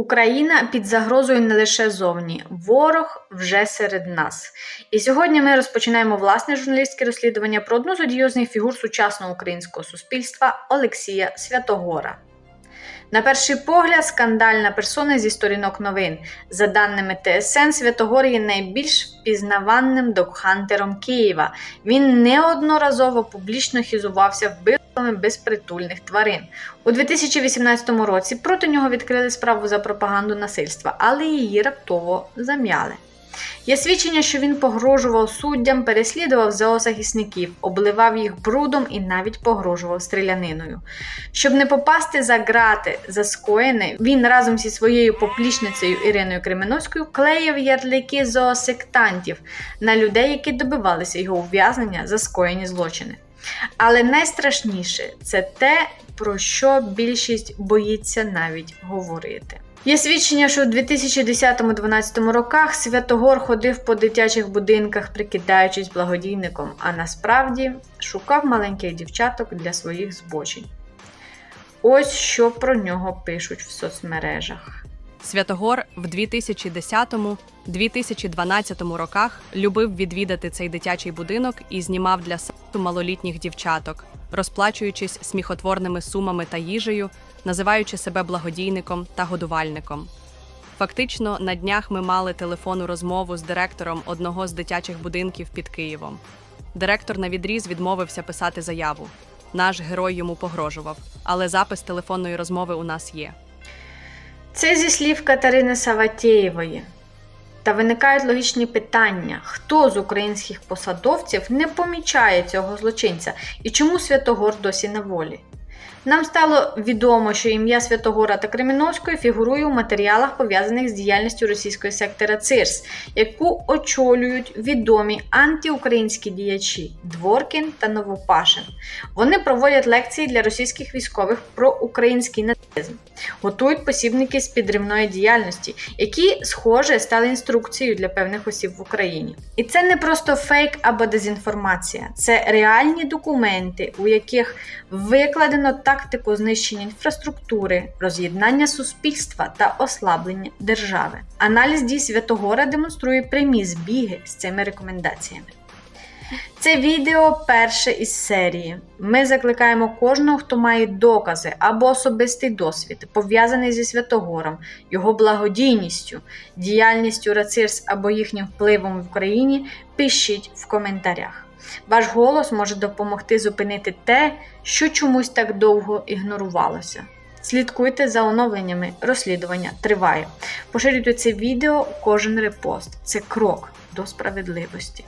Україна під загрозою не лише зовні, ворог вже серед нас. І сьогодні ми розпочинаємо власне журналістське розслідування про одну з одіозних фігур сучасного українського суспільства Олексія Святогора. На перший погляд, скандальна персона зі сторінок новин. За даними ТСН, Святогор є найбільш впізнаваним докхантером Києва. Він неодноразово публічно хізувався вбивствами безпритульних тварин. У 2018 році проти нього відкрили справу за пропаганду насильства, але її раптово зам'яли. Є свідчення, що він погрожував суддям, переслідував зоозахисників, обливав їх брудом і навіть погрожував стріляниною. Щоб не попасти за грати за скоєне, він разом зі своєю поплічницею Іриною Кременовською клеїв ярлики зоосектантів на людей, які добивалися його ув'язнення за скоєні злочини. Але найстрашніше це те, про що більшість боїться навіть говорити. Є свідчення, що у 2010-2012 роках Святогор ходив по дитячих будинках, прикидаючись благодійником, а насправді шукав маленьких дівчаток для своїх збочень. Ось що про нього пишуть в соцмережах. Святогор в 2010-2012 роках любив відвідати цей дитячий будинок і знімав для сексу малолітніх дівчаток, розплачуючись сміхотворними сумами та їжею, називаючи себе благодійником та годувальником. Фактично, на днях ми мали телефонну розмову з директором одного з дитячих будинків під Києвом. Директор на відріз відмовився писати заяву. Наш герой йому погрожував, але запис телефонної розмови у нас є. Це зі слів Катерини Саватєєвої. Та виникають логічні питання: хто з українських посадовців не помічає цього злочинця і чому Святогор досі на волі? Нам стало відомо, що ім'я Святогора та Креміновської фігурує у матеріалах, пов'язаних з діяльністю російської сектора ЦИРС, яку очолюють відомі антиукраїнські діячі Дворкін та Новопашин. Вони проводять лекції для російських військових про український нацизм, готують посібники з підривної діяльності, які, схоже, стали інструкцією для певних осіб в Україні. І це не просто фейк або дезінформація, це реальні документи, у яких викладено тактику знищення інфраструктури, роз'єднання суспільства та ослаблення держави. Аналіз дій Святогора демонструє прямі збіги з цими рекомендаціями. Це відео перше із серії. Ми закликаємо кожного, хто має докази або особистий досвід, пов'язаний зі Святогором, його благодійністю, діяльністю Рацирс або їхнім впливом в Україні. Пишіть в коментарях. Ваш голос може допомогти зупинити те, що чомусь так довго ігнорувалося. Слідкуйте за оновленнями, розслідування триває. Поширюйте це відео кожен репост. Це крок до справедливості.